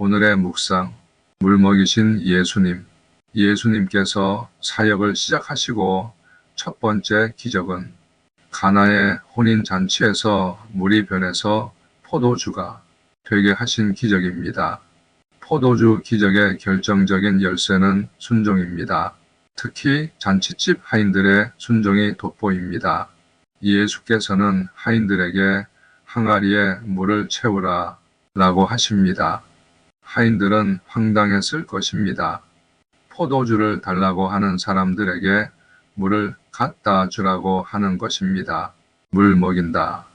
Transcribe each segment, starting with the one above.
오늘의 묵상, 물먹이신 예수님. 예수님께서 사역을 시작하시고 첫 번째 기적은 가나의 혼인 잔치에서 물이 변해서 포도주가 되게 하신 기적입니다. 포도주 기적의 결정적인 열쇠는 순종입니다. 특히 잔치집 하인들의 순종이 돋보입니다. 예수께서는 하인들에게 항아리에 물을 채우라 라고 하십니다. 하인들은 황당했을 것입니다. 포도주를 달라고 하는 사람들에게 물을 갖다 주라고 하는 것입니다. 물 먹인다.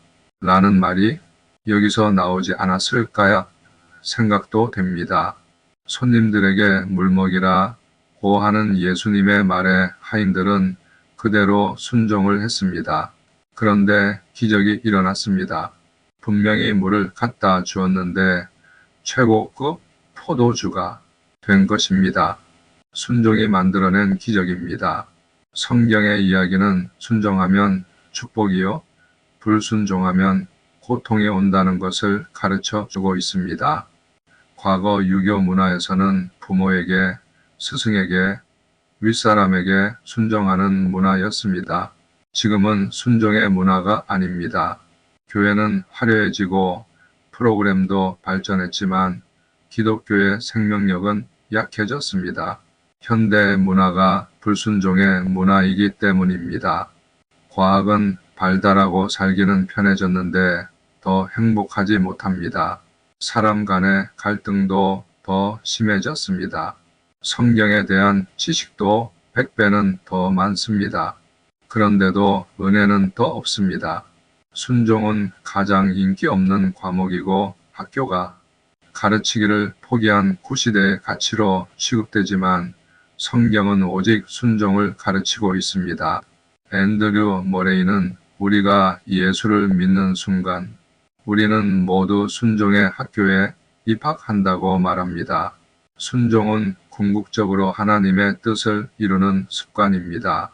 라는 말이 여기서 나오지 않았을까야 생각도 됩니다. 손님들에게 물 먹이라 고 하는 예수님의 말에 하인들은 그대로 순종을 했습니다. 그런데 기적이 일어났습니다. 분명히 물을 갖다 주었는데 최고급 포도주가 된 것입니다. 순종이 만들어낸 기적입니다. 성경의 이야기는 순종하면 축복이요, 불순종하면 고통이 온다는 것을 가르쳐 주고 있습니다. 과거 유교 문화에서는 부모에게, 스승에게, 윗사람에게 순종하는 문화였습니다. 지금은 순종의 문화가 아닙니다. 교회는 화려해지고 프로그램도 발전했지만 기독교의 생명력은 약해졌습니다. 현대 문화가 불순종의 문화이기 때문입니다. 과학은 발달하고 살기는 편해졌는데 더 행복하지 못합니다. 사람 간의 갈등도 더 심해졌습니다. 성경에 대한 지식도 100배는 더 많습니다. 그런데도 은혜는 더 없습니다. 순종은 가장 인기 없는 과목이고 학교가 가르치기를 포기한 구시대의 가치로 취급되지만 성경은 오직 순종을 가르치고 있습니다. 앤드류 모레이는 우리가 예수를 믿는 순간 우리는 모두 순종의 학교에 입학한다고 말합니다. 순종은 궁극적으로 하나님의 뜻을 이루는 습관입니다.